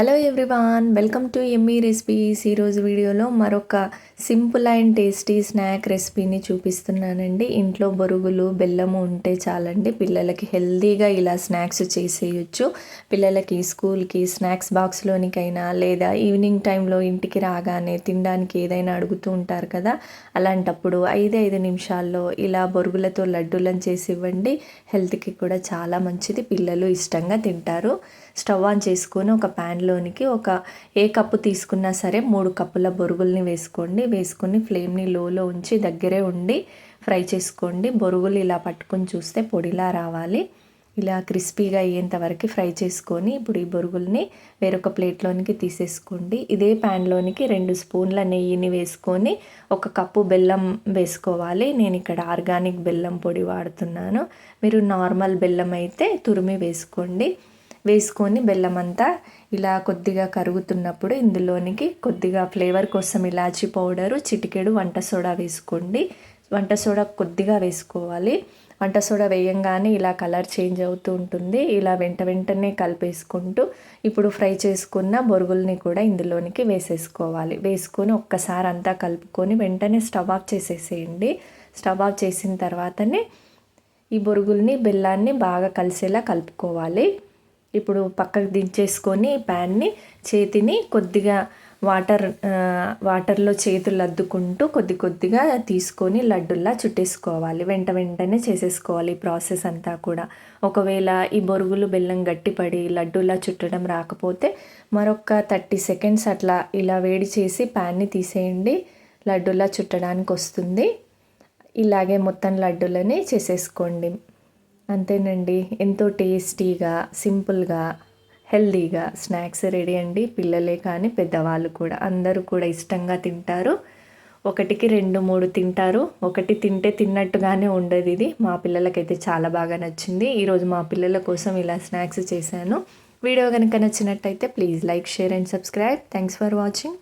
Hello everyone welcome to Emmy recipes ఈరోజు వీడియోలో మరొక సింపుల్ అండ్ టేస్టీ స్నాక్ రెసిపీని చూపిస్తున్నానండి. ఇంట్లో బొరుగులు బెల్లము ఉంటే చాలండి. పిల్లలకి హెల్తీగా ఇలా స్నాక్స్ చేసేయచ్చు. పిల్లలకి స్కూల్కి స్నాక్స్ బాక్స్లోనికైనా లేదా ఈవినింగ్ టైంలో ఇంటికి రాగానే తినడానికి ఏదైనా అడుగుతూ ఉంటారు కదా. అలాంటప్పుడు ఐదు ఐదు నిమిషాల్లో ఇలా బొరుగులతో లడ్డూలను చేసి ఇవ్వండి. హెల్త్కి కూడా చాలా మంచిది. పిల్లలు ఇష్టంగా తింటారు. స్టవ్ ఆన్ చేసుకొని ఒక ప్యాన్లోనికి ఒక ఏ కప్పు తీసుకున్నా సరే మూడు కప్పుల బొరుగుల్ని వేసుకోండి. వేసుకొని ఫ్లేమ్ని లోలో ఉంచి దగ్గరే ఉండి ఫ్రై చేసుకోండి. బొరుగులు ఇలా పట్టుకొని చూస్తే పొడిలా రావాలి. ఇలా క్రిస్పీగా అయ్యేంత వరకు ఫ్రై చేసుకొని ఇప్పుడు ఈ బొరుగుల్ని వేరొక ప్లేట్లోనికి తీసేసుకోండి. ఇదే ప్యాన్లోనికి రెండు స్పూన్ల నెయ్యిని వేసుకొని ఒక కప్పు బెల్లం వేసుకోవాలి. నేను ఇక్కడ ఆర్గానిక్ బెల్లం పొడి వాడుతున్నాను. మీరు నార్మల్ బెల్లం అయితే తురిమి వేసుకోండి. వేసుకొని బెల్లం అంతా ఇలా కొద్దిగా కరుగుతున్నప్పుడు ఇందులోనికి కొద్దిగా ఫ్లేవర్ కోసం ఇలాచీ పౌడరు చిటికెడు వంట సోడా వేసుకోండి. వంట సోడా కొద్దిగా వేసుకోవాలి. వంట సోడా వేయంగానే ఇలా కలర్ చేంజ్ అవుతూ ఉంటుంది. ఇలా వెంట వెంటనే కలిపేసుకుంటూ ఇప్పుడు ఫ్రై చేసుకున్న బొరుగుల్ని కూడా ఇందులోనికి వేసేసుకోవాలి. వేసుకొని ఒక్కసారి అంతా కలుపుకొని వెంటనే స్టవ్ ఆఫ్ చేసేసేయండి. స్టవ్ ఆఫ్ చేసిన తర్వాతనే ఈ బొరుగుల్ని బెల్లాన్ని బాగా కలిసేలా కలుపుకోవాలి. ఇప్పుడు పక్కకు దించేసుకొని ప్యాన్ని చేతిని కొద్దిగా వాటర్ వాటర్లో చేతులు అద్దుకుంటూ కొద్ది కొద్దిగా తీసుకొని లడ్డుల్లా చుట్టేసుకోవాలి. వెంట వెంటనే చేసేసుకోవాలి ఈ ప్రాసెస్ అంతా కూడా. ఒకవేళ ఈ బొరుగులు బెల్లం గట్టిపడి లడ్డులా చుట్టడం రాకపోతే మరొక థర్టీ సెకండ్స్ అట్లా ఇలా వేడి చేసి ప్యాన్ని తీసేయండి. లడ్డులా చుట్టడానికి వస్తుంది. ఇలాగే మొత్తం లడ్డులని చేసేసుకోండి. అంతేనండి. ఎంతో టేస్టీగా సింపుల్గా హెల్దీగా స్నాక్స్ రెడీ అండి. పిల్లలే కానీ పెద్దవాళ్ళు కూడా. అందరూ కూడా ఇష్టంగా తింటారు. ఒకటికి రెండు మూడు తింటారు. ఒకటి తింటే తిన్నట్టుగానే ఉండదు ఇది. మా పిల్లలకైతే చాలా బాగా నచ్చింది. ఈరోజు మా పిల్లల కోసం ఇలా స్నాక్స్ చేశాను. వీడియో కనుక నచ్చినట్టయితే please like share and subscribe. Thanks for watching.